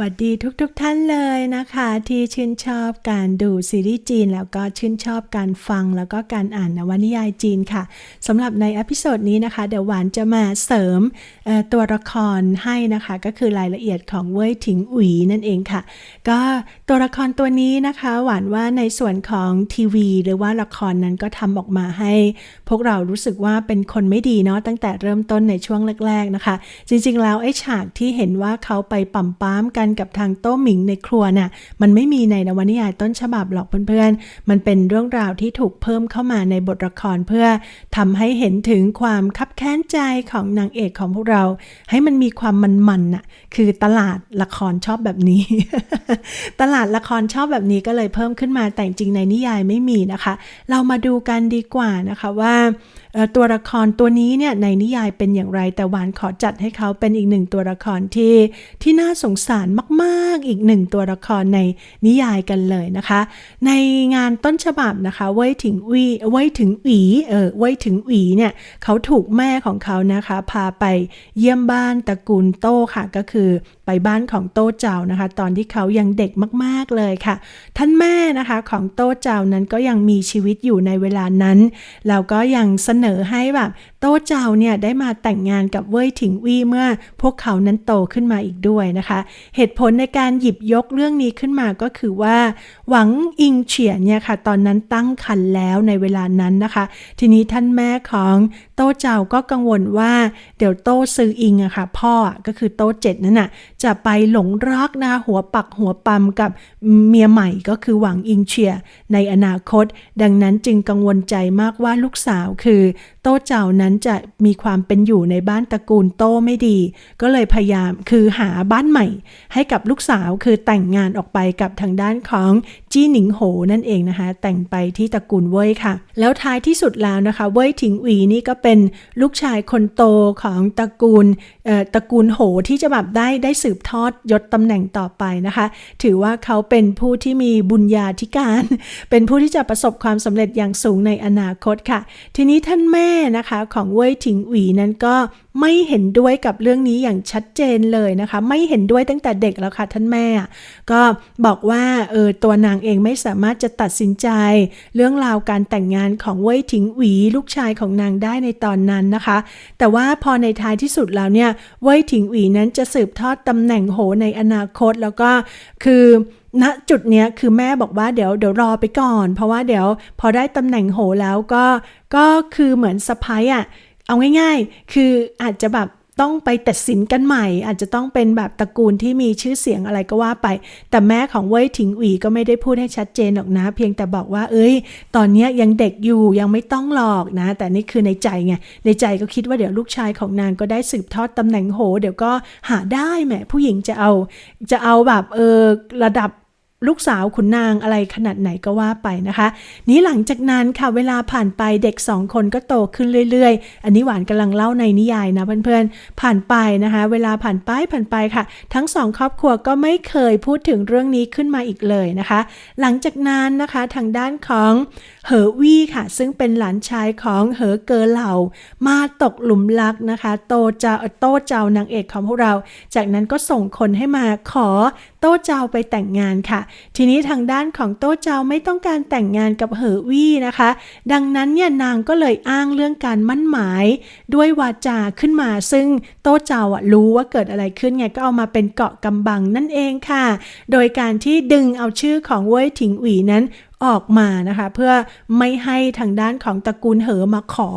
วัสดีทุกๆทท่านเลยนะคะ ที่ชื่นชอบการดูซีรีส์จีน แล้วก็ชื่นชอบการฟังแล้วก็การอ่านนวนิยายจีนค่ะสำหรับในอพิโซดนี้นะคะ เดี๋ยวหวานจะมาเสริมตัวละครให้นะคะ ก็คือรายละเอียดของเว่ยถิงอุ๋ยนั่นเองค่ะ ก็ตัวละครตัวนี้นะคะ หวานว่าในส่วนของทีวี หรือว่าละครนั้นก็ทำออกมาให้ พวกเรารู้สึกว่าเป็นคนไม่ดีเนาะตั้งแต่เริ่มต้นในช่วงแรกๆนะคะ จริงๆแล้วไอ้ฉากที่เห็นว่าเขาไปปั่มป้ามกันกับทางโต้หมิงในครัวน่ะมันไม่มีในนวนิยายต้นฉบับหรอกเพื่อนๆ มันเป็นเรื่องราวที่ถูกเพิ่มเข้ามาในบทละครเพื่อทำให้เห็นถึงความคับแค้นใจของนางเอกของพวกเรา ให้มันมีความมันๆน่ะคือตลาดละครชอบแบบนี้ ตลาดละครชอบแบบนี้ก็เลยเพิ่มขึ้นมาแต่จริงในนิยายไม่มีนะคะ เรามาดูกันดีกว่านะคะว่า ตัวละครตัวนี้เนี่ยในนิยายเป็นอย่างไร แต่หวานขอจัดให้เขาเป็นอีกหนึ่งตัวละครที่ที่น่าสงสารมาก ๆ อีกหนึ่งตัวละครในนิยายกันเลยนะคะ ในงานต้นฉบับนะคะเว่ยถึงวีเว่ยถึงหวีเออเว่ยถึงหวีเนี่ยเขาถูกแม่ของเขานะคะ พาไปเยี่ยมบ้านตระกูลโต้ค่ะก็คือ ไปบ้านของโต้เจ้านะคะ ตอนที่เขายังเด็กมากๆเลยค่ะ ท่านแม่นะคะของโต้เจ้านั้นก็ยังมีชีวิตอยู่ในเวลานั้นแล้วก็ยังเสนอให้แบบโต้เจ้าเนี่ยได้มาแต่งงานกับเว่ยถิงวี่เมื่อพวกเขานั้นโตขึ้นมาอีกด้วยนะคะ เหตุผลในการหยิบยกเรื่องนี้ขึ้นมาก็คือว่า หวังอิงเฉียนเนี่ยค่ะ ตอนนั้นตั้งครรภ์แล้วในเวลานั้นนะคะ ทีนี้ท่านแม่ของโต้เจ้าก็กังวลว่าเดี๋ยวโต้ซืออิงอะค่ะ พ่อก็คือโต้เจ็ดนั่นน่ะจะไปหลงรักนะหัวปักหัวปั๊มกับเมียใหม่ก็คือหวังอิงเฉียในอนาคต ดังนั้นจึงกังวลใจมากว่าลูกสาวคือ โต้เจ้านั้นจะมีความเป็นอยู่ในบ้านตระกูลโต้ไม่ดี ก็เลยพยายามคือหาบ้านใหม่ ให้กับลูกสาวคือแต่งงานออกไปกับทางด้านของจี้หนิงโหนั่นเองนะคะ แต่งไปที่ตระกูลเว่ยค่ะ แล้วท้ายที่สุดแล้วนะคะ เว่ยถิงอีนี่ก็เป็นลูกชายคนโตของตระกูลตระกูลโหที่จะแบบได้ได้สืบทอดยศตำแหน่งต่อไปนะคะ ถือว่าเขาเป็นผู้ที่มีบุญญาธิการ เป็นผู้ที่จะประสบความสำเร็จอย่างสูงในอนาคตค่ะ ทีนี้ท่านแม่นะคะของเว่ยถิงอีนั้นก็ ไม่เห็นด้วยกับเรื่องนี้อย่างชัดเจนเลยนะคะ ไม่เห็นด้วยตั้งแต่เด็กแล้วค่ะท่านแม่ ก็บอกว่าเออตัวนางเองไม่สามารถจะตัดสินใจ เรื่องราวการแต่งงานของเว่ยถิงหวีลูกชายของนางได้ในตอนนั้นนะคะ แต่ว่าพอในท้ายที่สุดแล้วเนี่ยเว่ยถิงหวีนั้นจะสืบทอดตำแหน่งโหในอนาคตแล้วก็คือณจุดเนี้ยคือแม่บอกว่าเดี๋ยวเดี๋ยวรอไปก่อน เพราะว่าเดี๋ยวพอได้ตำแหน่งโหแล้วก็ก็คือเหมือนสะพ้ายอะ เอาง่ายๆ คืออาจจะแบบต้องไปตัดสินกันใหม่ อาจจะต้องเป็นแบบตระกูลที่มีชื่อเสียงอะไรก็ว่าไป แต่แม่ของเว่ยถิงอีก็ไม่ได้พูดให้ชัดเจนหรอกนะ เพียงแต่บอกว่า เอ้ย ตอนนี้ยังเด็กอยู่ยังไม่ต้องหรอกนะ แต่นี่คือในใจไง ในใจก็คิดว่าเดี๋ยวลูกชายของนางก็ได้สืบทอดตำแหน่งโห เดี๋ยวก็หาได้แหมผู้หญิงจะเอา จะเอาแบบเออระดับ ลูกสาวขุนนางอะไรขนาดไหนก็ว่าไปนะคะ นี้หลังจากนั้นค่ะเวลาผ่านไปเด็กสองคนก็โตขึ้นเรื่อยๆ อันนี้หวานกำลังเล่าในนิยายนะเพื่อนๆ ผ่านไปนะคะ เวลาผ่านไปผ่านไปค่ะ ทั้งสองครอบครัวก็ไม่เคยพูดถึงเรื่องนี้ขึ้นมาอีกเลยนะคะ หลังจากนั้นนะคะทางด้านของเหอวี่ค่ะ ซึ่งเป็นหลานชายของเหอเกอเหล่า มาตกหลุมรักนะคะ โตเจ้าโตเจ้านางเอกของพวกเรา จากนั้นก็ส่งคนให้มาขอโต้เจ้าไปแต่งงานค่ะทีนี้ทางด้านของโต้เจ้าไม่ต้องการแต่งงานกับเหอวี่นะคะ ดังนั้นเนี่ยนางก็เลยอ้างเรื่องการมั่นหมาย ด้วยวาจาขึ้นมา ซึ่งโต้เจ้าอะรู้ว่าเกิดอะไรขึ้นไงก็เอามาเป็นเกาะกำบังนั่นเองค่ะ โดยการที่ดึงเอาชื่อของเว่ยถิงหวีนั้น ออกมานะคะ เพื่อไม่ให้ทางด้านของตระกูลเหอมาขอ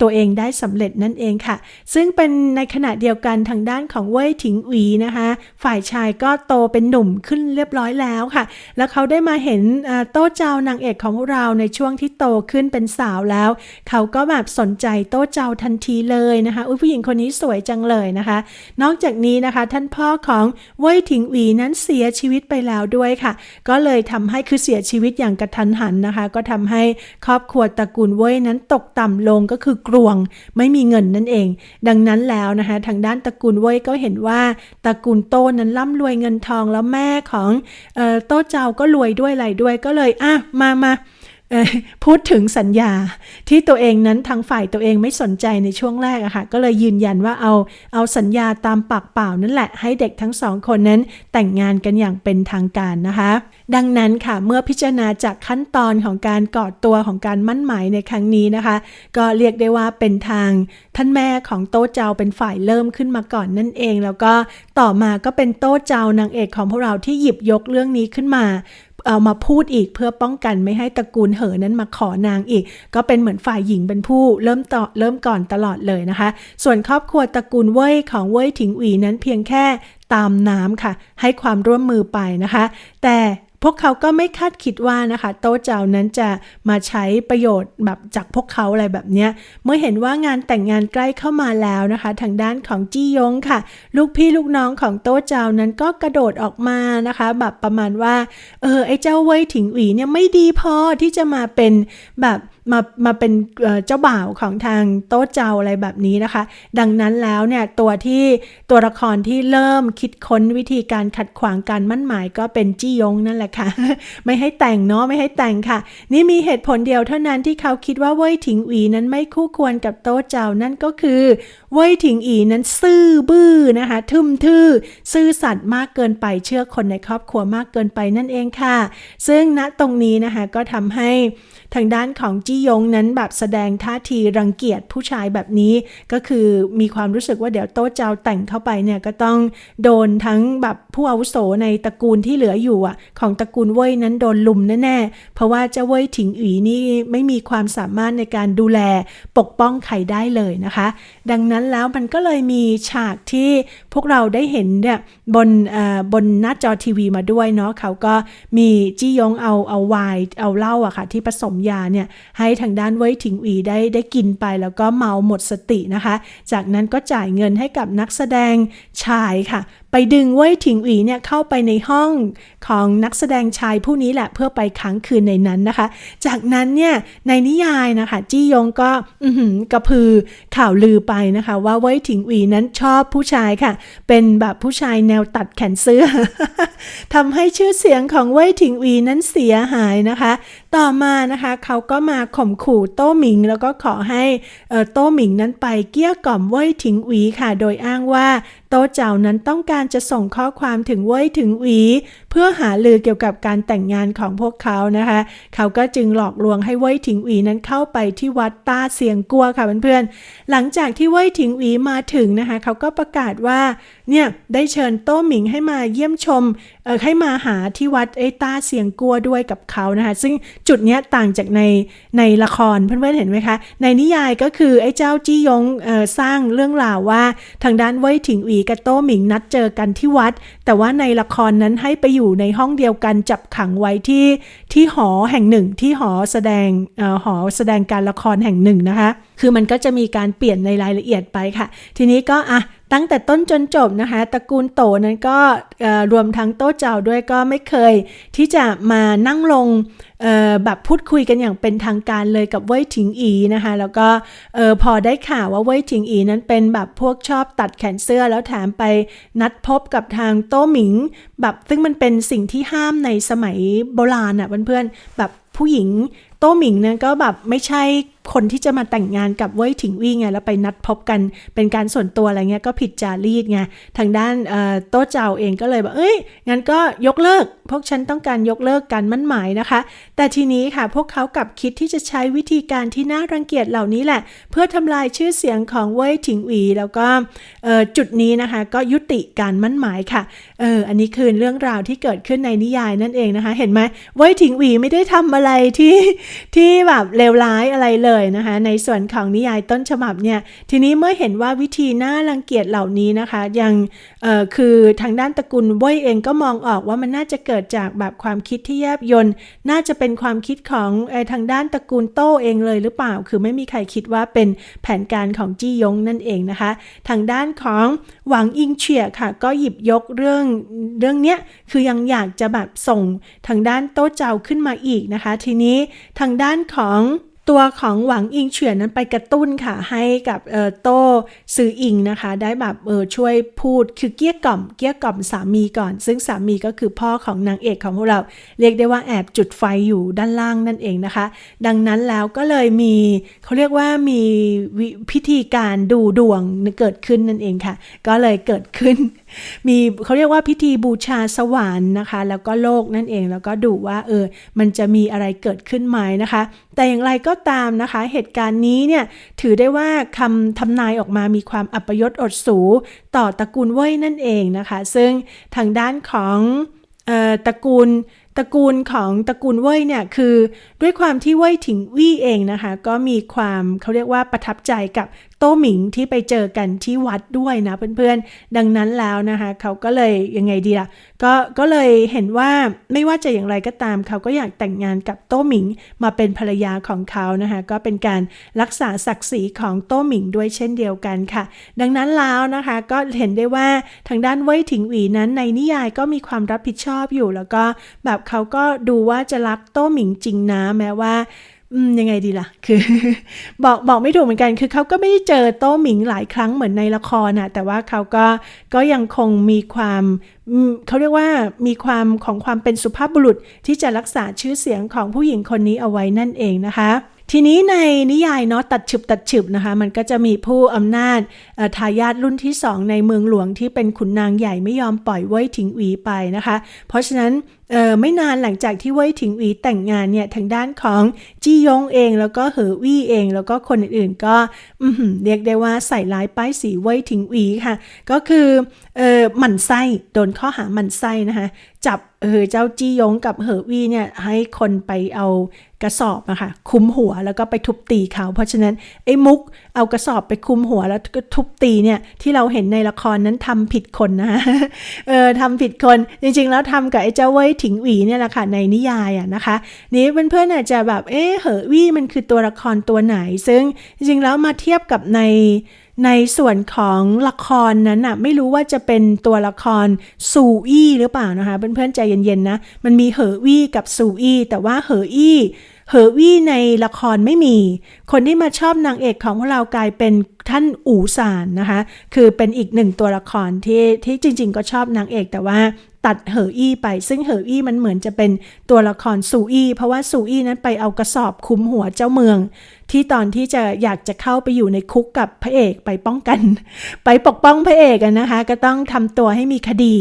ตัวเองได้สำเร็จนั่นเองค่ะ ซึ่งเป็นในขณะเดียวกันทางด้านของเว่ยถิงหวีนะคะ ฝ่ายชายก็โตเป็นหนุ่มขึ้นเรียบร้อยแล้วค่ะ แล้วเขาได้มาเห็นโต้เจ้านางเอกของเราในช่วงที่โตขึ้นเป็นสาวแล้ว เขาก็แบบสนใจโต้เจ้าทันทีเลยนะคะอุ้ยผู้หญิงคนนี้สวยจังเลยนะคะ นอกจากนี้นะคะท่านพ่อของเว่ยถิงหวีนั้นเสียชีวิตไปแล้วด้วยค่ะ ก็เลยทำให้คือเสียชีวิตอย่างกระทันหันนะคะ ก็ทำให้ครอบครัวตระกูลเว่ยนั้นตกต่ำลงก็คือกลวงไม่มีเงินนั่นเอง ดังนั้นแล้วนะคะทางด้านตระกูลเว่ยก็เห็นว่าตระกูลโต้นั้นร่ำรวยเงินทองแล้วแม่ของออโต้เจ้าก็รวยด้วยอะไรด้วยก็เลยอะมามามา พูดถึงสัญญาที่ตัวเองนั้นทางฝ่ายตัวเองไม่สนใจในช่วงแรกอะค่ะก็เลยยืนยันว่าเอาเอาสัญญาตามปากเปล่านั่นแหละ ให้เด็กทั้งสองคนนั้นแต่งงานกันอย่างเป็นทางการนะคะ ดังนั้นค่ะเมื่อพิจารณาจากขั้นตอนของการกอดตัวของการมั่นหมายในครั้งนี้นะคะ ก็เรียกได้ว่าเป็นทางท่านแม่ของโต๊ะเจ้าเป็นฝ่ายเริ่มขึ้นมาก่อนนั่นเอง แล้วก็ต่อมาก็เป็นโต๊ะเจ้านางเอกของพวกเราที่หยิบยกเรื่องนี้ขึ้นมา เอามาพูดอีกเพื่อป้องกันไม่ให้ตระกูลเหอนั้นมาขอนางอีก ก็เป็นเหมือนฝ่ายหญิงเป็นผู้เริ่มต่อเริ่มก่อนตลอดเลยนะคะ ส่วนครอบครัวตระกูลเว่ยของเว่ยถิงอีนั้นเพียงแค่ตามน้ำค่ะ ให้ความร่วมมือไปนะคะ แต่ พวกเขาก็ไม่คาดคิดว่านะคะ โต๊ะเจ้านั้นจะมาใช้ประโยชน์แบบจากพวกเขาอะไรแบบเนี้ย เมื่อเห็นว่างานแต่งงานใกล้เข้ามาแล้วนะคะ ทางด้านของจี้ยงค่ะ ลูกพี่ลูกน้องของโต๊ะเจ้านั้นก็กระโดดออกมานะคะ แบบประมาณว่า เออไอ้เจ้าเว่ยถิงหวีเนี่ยไม่ดีพอที่จะมาเป็นแบบ มามาเป็นเจ้าบ่าวของทางโต๊ะเจ้าอะไรแบบนี้นะคะ ดังนั้นแล้วเนี่ยตัวที่ตัวละครที่เริ่มคิดค้นวิธีการขัดขวางการมั่นหมายก็เป็นจี้ยงนั่นแหละค่ะ ไม่ให้แต่งเนาะไม่ให้แต่งค่ะ นี่มีเหตุผลเดียวเท่านั้นที่เขาคิดว่าเว่ยถิงอีนั้นไม่คู่ควรกับโต๊ะเจ้านั่นก็คือเว่ยถิงอีนั้นซื่อบื้อนะคะ ทึมทื่อซื่อสัตย์มากเกินไปเชื่อคนในครอบครัวมากเกินไปนั่นเองค่ะ ซึ่งณตรงนี้นะคะก็ทำให้ทางด้านของจีี้ยงนั้นแบบแสดงท่าทีรังเกียจผู้ชายแบบนี้ก็คือมีความรู้สึกว่าเดี๋ยวโต๊ะเจ้าแต่งเข้าไปเนี่ยก็ต้องโดนทั้งแบบผู้อาวุโสในตระกูลที่เหลืออยู่อะของตระกูลเว่ยนั้นโดนลุมแน่ๆ เพราะว่าเจ้าเว่ยถิงอีนี่ไม่มีความสามารถในการดูแลปกป้องใครได้เลยนะคะ ดังนั้นแล้วมันก็เลยมีฉากที่พวกเราได้เห็นเนี่ยบนเอ่อบนหน้าจอทีวีมาด้วยเนาะเขาก็มีจี้ยงเอาเอาไวน์เอาเหล้าอะค่ะที่ผสมยาเนี่ยให้ทางด้านไวท์ถิงอีได้ได้กินไปแล้วก็เมาหมดสตินะคะ จากนั้นก็จ่ายเงินให้กับนักแสดงชายค่ะ ไปดึงเว่ยถิงอีเนี่ยเข้าไปในห้องของนักแสดงชายผู้นี้แหละเพื่อไปค้างคืนในนั้นนะคะ จากนั้นเนี่ยในนิยายนะคะ จี้ยงก็กระพือข่าวลือไปนะคะ ว่าเว่ยถิงอีนั้นชอบผู้ชายค่ะ เป็นแบบผู้ชายแนวตัดแขนเสื้อทำให้ชื่อเสียงของเว่ยถิงอีนั้นเสียหายนะคะ ต่อมานะคะเขาก็มาข่มขู่โต้หมิง แล้วก็ขอให้เออโต้หมิงนั้นไปเกลี้ยกล่อมเว่ยถิงอีค่ะ โดยอ้างว่าโต้เจ้านั้นต้องการจะส่งข้อความถึงเว่ยถึงอีเพื่อหาลือเกี่ยวกับการแต่งงานของพวกเขานะคะ เขาก็จึงหลอกลวงให้เว่ยถิงอีนั้นเข้าไปที่วัดต้าเสียงกัวค่ะเพื่อนๆ หลังจากที่เว่ยถิงอีมาถึงนะคะ เขาก็ประกาศว่าเนี่ยได้เชิญโต้หมิงให้มาเยี่ยมชมเออให้มาหาที่วัดไอ้ต้าเสียงกัวด้วยกับเขานะคะ ซึ่งจุดเนี้ยต่างจากในในละครเพื่อนๆเห็นไหมคะ ในนิยายก็คือไอ้เจ้าจี้ยงเออสร้างเรื่องราวว่าทางด้านเว่ยถิงอีกับโต้หมิงนัดเจอกันที่วัด แต่ว่าในละครนั้นให้ไปอยู่ในห้องเดียวกันจับขังไว้ที่ที่หอแห่งหนึ่งที่หอแสดงออหอแสดงการละครแห่งหนึ่งนะคะ คือมันก็จะมีการเปลี่ยนในรายละเอียดไปค่ะ ทีนี้ก็อะ ตั้งแต่ต้นจนจบนะคะ ตระกูลโตนั้นก็รวมทั้งโต๊ะเจ้าด้วยก็ไม่เคย ที่จะมานั่งลงแบบพูดคุยกันอย่างเป็นทางการเลยกับเว่ยถิงอีนะคะ แล้วก็พอได้ข่าวว่าเว่ยถิงอีนั้นเป็นแบบพวกชอบตัดแขนเสื้อแล้วแถมไปนัดพบกับทางโต้หมิง แบบซึ่งมันเป็นสิ่งที่ห้ามในสมัยโบราณอะเพื่อนๆแบบผู้หญิงโต้หมิงเนี่ยก็แบบไม่ใช่ คนที่จะมาแต่งงานกับเว่ยถิงวี่ไงแล้วไปนัดพบกันเป็นการส่วนตัวอะไรเงี้ยก็ผิดจารีตไงทางด้านโต๊ะเจ้าเองก็เลยบอกเอ้ยงั้นก็ยกเลิก พวกฉันต้องการยกเลิกการมั่นหมายนะคะ แต่ทีนี้ค่ะพวกเขากลับคิดที่จะใช้วิธีการที่น่ารังเกียจเหล่านี้แหละ เพื่อทำลายชื่อเสียงของเว่ยถิงอีแล้วก็จุดนี้นะคะก็ยุติการมั่นหมายค่ะเอออันนี้คือเรื่องราวที่เกิดขึ้นในนิยายนั่นเองนะคะ เห็นไหมเว่ยถิงอีไม่ได้ทำอะไรที่ที่แบบเลวร้ายอะไรเลยนะคะ ในส่วนของนิยายต้นฉบับเนี่ย ทีนี้เมื่อเห็นว่าวิธีน่ารังเกียจเหล่านี้นะคะ ยังคือทางด้านตระกูลเว่ยเองก็มองออกว่ามันน่าจะเกิดจากแบบความคิดที่แยบยนน่าจะเป็นความคิดของอทางด้านตระกูลโต้เองเลยหรือเปล่า คือไม่มีใครคิดว่าเป็นแผนการของจี้ยงนั่นเองนะคะ ทางด้านของหวังอิงเฉียค่ะ ก็หยิบยกเรื่องเรื่องเนี้ยคือยังอยากจะแบบส่งทางด้านโต้เจ้าขึ้นมาอีกนะคะ ทีนี้ทางด้านของ ตัวของหวังอิงเฉียนนั้นไปกระตุ้นค่ะ ให้กับเออโต้ซืออิงนะคะ ได้แบบเออช่วยพูดคือเกี้ยกล่อม เกี้ยกล่อมสามีก่อน ซึ่งสามีก็คือพ่อของนางเอกของพวกเรา เรียกได้ว่าแอบจุดไฟอยู่ด้านล่างนั่นเองนะคะ ดังนั้นแล้วก็เลยมีเขาเรียกว่ามีพิธีการดูดวงเกิดขึ้นนั่นเองค่ะ ก็เลยเกิดขึ้น มีเขาเรียกว่าพิธีบูชาสวรรค์นะคะ แล้วก็โลกนั่นเองแล้วก็ดูว่าเออมันจะมีอะไรเกิดขึ้นไหมนะคะ แต่อย่างไรก็ตามนะคะ เหตุการณ์นี้เนี่ยถือได้ว่าคำทำนายออกมามีความอัปยศอดสู ต่อตระกูลเว่ยนั่นเองนะคะ ซึ่งทางด้านของออตระกูลตระกูลของตระกูลเว่ยเนี่ยคือด้วยความที่เว่ยถิงวี่เองนะคะ ก็มีความเขาเรียกว่าประทับใจกับ โต้หมิงที่ไปเจอกันที่วัดด้วยนะเพื่อนๆ ดังนั้นแล้วนะคะเขาก็เลยยังไงดีล่ะก็ก็เลยเห็นว่าไม่ว่าจะอย่างไรก็ตาม เขาก็อยากแต่งงานกับโต้หมิงมาเป็นภรรยาของเขานะคะก็เป็นการรักษาศักดิ์ศรีของโต้หมิงด้วยเช่นเดียวกันค่ะ ดังนั้นแล้วนะคะก็เห็นได้ว่าทางด้านเว่ยถิงหวีนั้นในนิยายก็มีความรับผิดชอบอยู่แล้วก็แบบเขาก็ดูว่าจะรักโต้หมิงจริงนะแม้ว่า ยังไงดีล่ะ คือ บอกบอกไม่ถูกเหมือนกัน คือเขาก็ไม่ได้เจอโต้หมิงหลายครั้งเหมือนในละครน่ะแต่ว่าเขาก็ก็ยังคงมีความเขาเรียกว่ามีความของความเป็นสุภาพบุรุษที่จะรักษาชื่อเสียงของผู้หญิงคนนี้เอาไว้นั่นเองนะคะทีนี้ในนิยายเนาะตัดฉึบตัดฉึบนะคะ มันก็จะมีผู้อำนาจทายาทรุ่นที่สองในเมืองหลวงที่เป็นขุนนางใหญ่ไม่ยอมปล่อยเว่ยถิงหวีไปนะคะ เพราะฉะนั้น เออไม่นานหลังจากที่เว่ยถิงหวีแต่งงานเนี่ยทางด้านของจี้ยงเองแล้วก็เหอวี่เองแล้วก็คนอื่นๆก็เรียกได้ว่าใส่ร้ายป้ายสีเว่ยถิงหวีค่ะ ก็คือเออหมั่นไส้โดนข้อหาหมั่นไส้นะคะจับเออเจ้าจี้ยงกับเหอวี่เนี่ยให้คนไปเอากระสอบอะค่ะคุมหัวแล้วก็ไปทุบตีเขา เพราะฉะนั้นไอ้มุกเอากระสอบไปคุมหัวแล้วก็ทุบตีเนี่ยที่เราเห็นในละครนั้นทำผิดคนนะคะเออทำผิดคนจริงๆแล้วทำกับไอ้เจ้าเว่ยถิงหวีเนี่ยแหละค่ะในนิยายอะนะคะ นี้เพื่อนๆอาจจะแบบเอ๊ะเหอวี่มันคือตัวละครตัวไหน ซึ่งจริงๆแล้วมาเทียบกับในในส่วนของละครนั้นน่ะไม่รู้ว่าจะเป็นตัวละครซูอี้หรือเปล่านะคะเพื่อนๆใจเย็นๆนะมันมีเหอวี่กับซูอี้แต่ว่าเหออี้เหอวี่ในละครไม่มี คนที่มาชอบนางเอกของเรากลายเป็นท่านอู่ซานนะคะ คือเป็นอีกหนึ่งตัวละครที่ที่จริง ๆ ก็ชอบนางเอกแต่ว่า ตัดเหออี้ไป ซึ่งเหออี้มันเหมือนจะเป็นตัวละครซูอี้เพราะว่าซูอี้นั้นไปเอากระสอบคุมหัวเจ้าเมือง ที่ตอนที่จะอยากจะเข้าไปอยู่ในคุกกับพระเอกไปป้องกัน ไปปกป้องพระเอกนะคะ ก็ต้องทำตัวให้มีคดี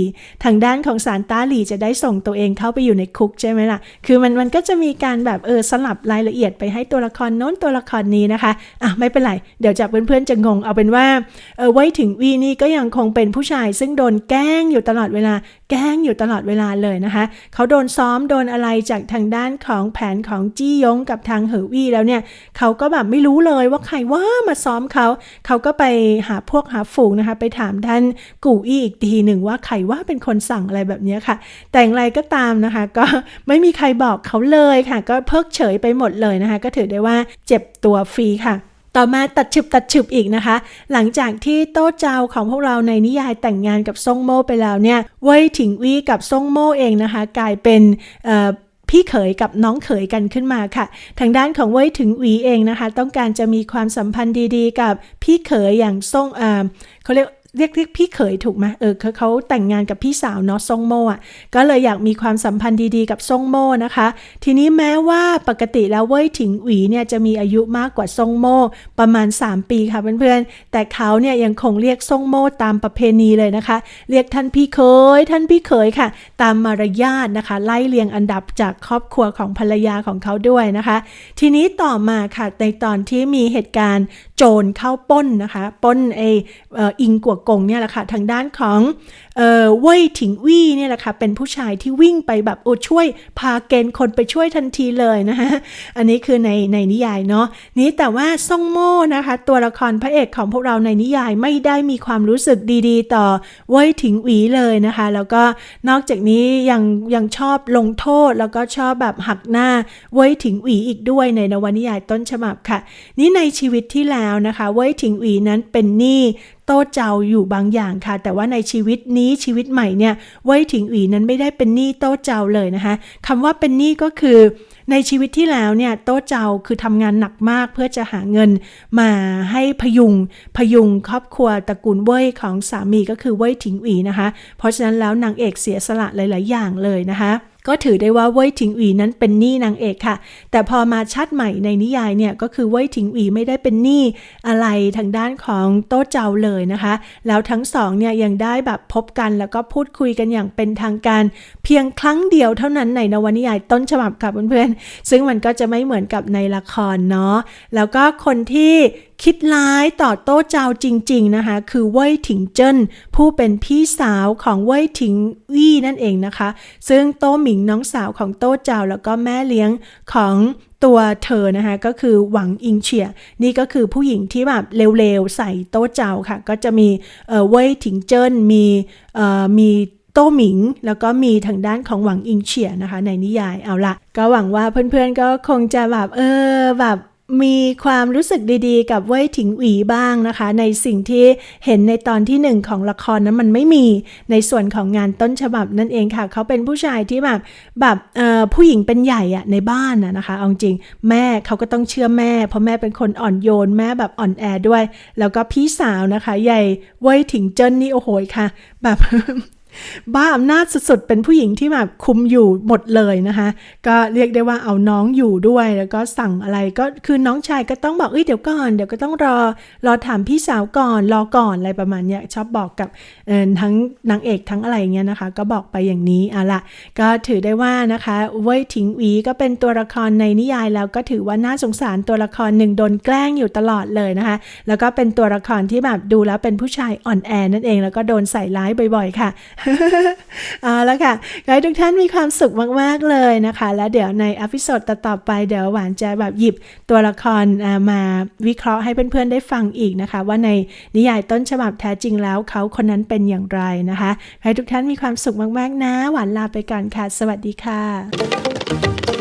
ทางด้านของสารต้าหลีจะได้ส่งตัวเองเข้าไปอยู่ในคุกใช่ไหมล่ะ คือมันมันก็จะมีการแบบเออสลับรายละเอียดไปให้ตัวละครโน้นตัวละครนี้นะคะอะไม่เป็นไรเดี๋ยวจากเพื่อนๆจะงงเอาเป็นว่าเออไว้ถึงวีนี่ก็ยังคงเป็นผู้ชาย ซึ่งโดนแกล้งอยู่ตลอดเวลาแกล้งอยู่ตลอดเวลาเลยนะคะเขาโดนซ้อมโดนอะไรจากทางด้านของแผนของจี้ยงกับทางเหอวี่แล้วเนี่ยเขาก็แบบไม่รู้เลยว่าใครว่ามาซ้อมเขา เขาก็ไปหาพวกหาฝูงนะคะ ไปถามท่านกูอี้อีกทีหนึ่งว่าใครว่าเป็นคนสั่งอะไรแบบนี้ค่ะ แต่อย่างไรก็ตามนะคะ ก็ไม่มีใครบอกเขาเลยค่ะ ก็เพิกเฉยไปหมดเลยนะคะ ก็ถือได้ว่าเจ็บตัวฟรีค่ะต่อมาตัดฉึบตัดฉึบอีกนะคะ หลังจากที่โต้เจาของพวกเราในนิยายแต่งงานกับซ่งโม่ไปแล้วเนี่ยเว่ยถิงวีกับซ่งโม่เองนะคะ กลายเป็น พี่เขยกับน้องเขยกันขึ้นมาค่ะ ทางด้านของเว่ยถึงหวีเองนะคะ ต้องการจะมีความสัมพันธ์ดีๆ กับพี่เขยอย่างซ่งเอ่อเขาเรียก เรียกเรียกพี่เขยถูกไหมเออเขาเขาแต่งงานกับพี่สาวเนาะซงโมอะก็เลยอยากมีความสัมพันธ์ดีๆกับซงโมนะคะ ทีนี้แม้ว่าปกติแล้วเว่ยถิงหวีเนี่ยจะมีอายุมากกว่าซงโมประมาณ 3 ปีค่ะเพื่อนๆ แต่เขาเนี่ยยังคงเรียกซงโมตามประเพณีเลยนะคะ เรียกท่านพี่เขยท่านพี่เขยค่ะ ตามมารยาทนะคะ ไล่เรียงอันดับจากครอบครัวของภรรยาของเขาด้วยนะคะ ทีนี้ต่อมาค่ะในตอนที่มีเหตุการณ์ โจรเข้าป้นนะคะป้นไออิงกัวกงเนี่ยแหละค่ะทางด้านของเอ่อเว่ยถิงวี่เนี่ยแหละค่ะเป็นผู้ชายที่วิ่งไปแบบโอ้ช่วยพาเกณฑ์คนไปช่วยทันทีเลยนะคะอันนี้คือในในนิยายเนาะนี้แต่ว่าซ่งโม่นะคะตัวละครพระเอกของพวกเราในนิยายไม่ได้มีความรู้สึกดีๆ ต่อเว่ยถิงหวีเลยนะคะ แล้วก็นอกจากนี้ยังยังชอบลงโทษแล้วก็ชอบแบบหักหน้าเว่ยถิงหวีอีกด้วยในนวนิยายต้นฉบับค่ะ นี่ในชีวิตที่แล้วนะคะเว่ยถิงหวีนั้นเป็นหนี้โต้เจ้าอยู่บางอย่างค่ะ แต่ว่าในชีวิตนี้ชีวิตใหม่เนี่ยเว่ยถิงหวีนั้นไม่ได้เป็นหนี้โต้เจ้าเลยนะคะคำว่าเป็นหนี้ก็คือในชีวิตที่แล้วเนี่ยโต้เจ้าคือทำงานหนักมากเพื่อจะหาเงินมาให้พยุงพยุงครอบครัวตระกูลเว่ยของสามีก็คือเว่ยถิงหวีนะคะ เพราะฉะนั้นแล้วนางเอกเสียสละหลาย ๆ อย่างเลยนะคะ ก็ถือได้ว่าเว่ยถิงอีนั้นเป็นหนี้นางเอกค่ะ แต่พอมาชัดใหม่ในนิยายเนี่ยก็คือเว่ยถิงอีไม่ได้เป็นหนี้อะไรทางด้านของโต้เจ้าเลยนะคะ แล้วทั้งสองเนี่ยยังได้แบบพบกันแล้วก็พูดคุยกันอย่างเป็นทางการ เพียงครั้งเดียวเท่านั้นในนวนิยายต้นฉบับค่ะเพื่อนๆซึ่งมันก็จะไม่เหมือนกับในละครเนาะแล้วก็คนที่ คิดร้ายต่อโต้เจ้าจริง ๆ นะคะ คือเว่ยถิงเจิ้นผู้เป็นพี่สาวของเว่ยถิงวี่นั่นเองนะคะ ซึ่งโต้หมิงน้องสาวของโต้เจ้าแล้วก็แม่เลี้ยงของตัวเธอนะคะก็คือหวังอิงเฉีย นี่ก็คือผู้หญิงที่แบบเร็วๆ ใส่โต้เจ้าค่ะ ก็จะมีเอ่อเว่ยถิงเจิ้นมีเอ่อมีโต้หมิง แล้วก็มีทางด้านของหวังอิงเฉียนะคะ ในนิยายเอาละก็หวังว่าเพื่อนๆก็คงจะแบบเออแบบ มีความรู้สึกดีๆ กับเว่ยถิงหวีบ้างนะคะ ในสิ่งที่เห็นในตอนที่หนึ่งของละครนั้นมันไม่มีในส่วนของงานต้นฉบับนั่นเองค่ะ เขาเป็นผู้ชายที่แบบแบบผู้หญิงเป็นใหญ่อะในบ้านอะนะคะเอาจริงแม่เขาก็ต้องเชื่อแม่ เพราะแม่เป็นคนอ่อนโยนแม่แบบอ่อนแอด้วย แล้วก็พี่สาวนะคะ ใหญ่เว่ยถิงเจิ้นนี่โอ้โหค่ะ แบบ บ้าอำนาจสุดๆ เป็นผู้หญิงที่แบบคุมอยู่หมดเลยนะคะ ก็เรียกได้ว่าเอาน้องอยู่ด้วย แล้วก็สั่งอะไรก็คือน้องชายก็ต้องบอกเอ้ยเดี๋ยวก่อนเดี๋ยวก็ต้องรอรอถามพี่สาวก่อนรอก่อนอะไรประมาณเนี้ยชอบบอกกับทั้งนางเอกทั้งอะไรเงี้ยนะคะ ก็บอกไปอย่างนี้อะละก็ถือได้ว่านะคะเว่ยถิงหวีก็เป็นตัวละครในนิยายแล้วก็ถือว่าน่าสงสารตัวละครหนึ่งโดนแกล้งอยู่ตลอดเลยนะคะ แล้วก็เป็นตัวละครที่แบบดูแล้วเป็นผู้ชายอ่อนแอนั่นเอง แล้วก็โดนใส่ร้ายบ่อยๆ ค่ะเอาละค่ะขอให้ทุกท่านมีความสุขมาก ๆ เลยนะคะ แล้วเดี๋ยวในอพิโซดต่อๆไปเดี๋ยวหวานจะแบบหยิบตัวละครมาวิเคราะห์ให้เพื่อน ๆ ได้ฟังอีกนะคะ ว่าในนิยายต้นฉบับแท้จริงแล้วเขาคนนั้นเป็นอย่างไรนะคะขอให้ทุกท่านมีความสุขมาก ๆ นะ หวานลาไปก่อนค่ะ สวัสดีค่ะ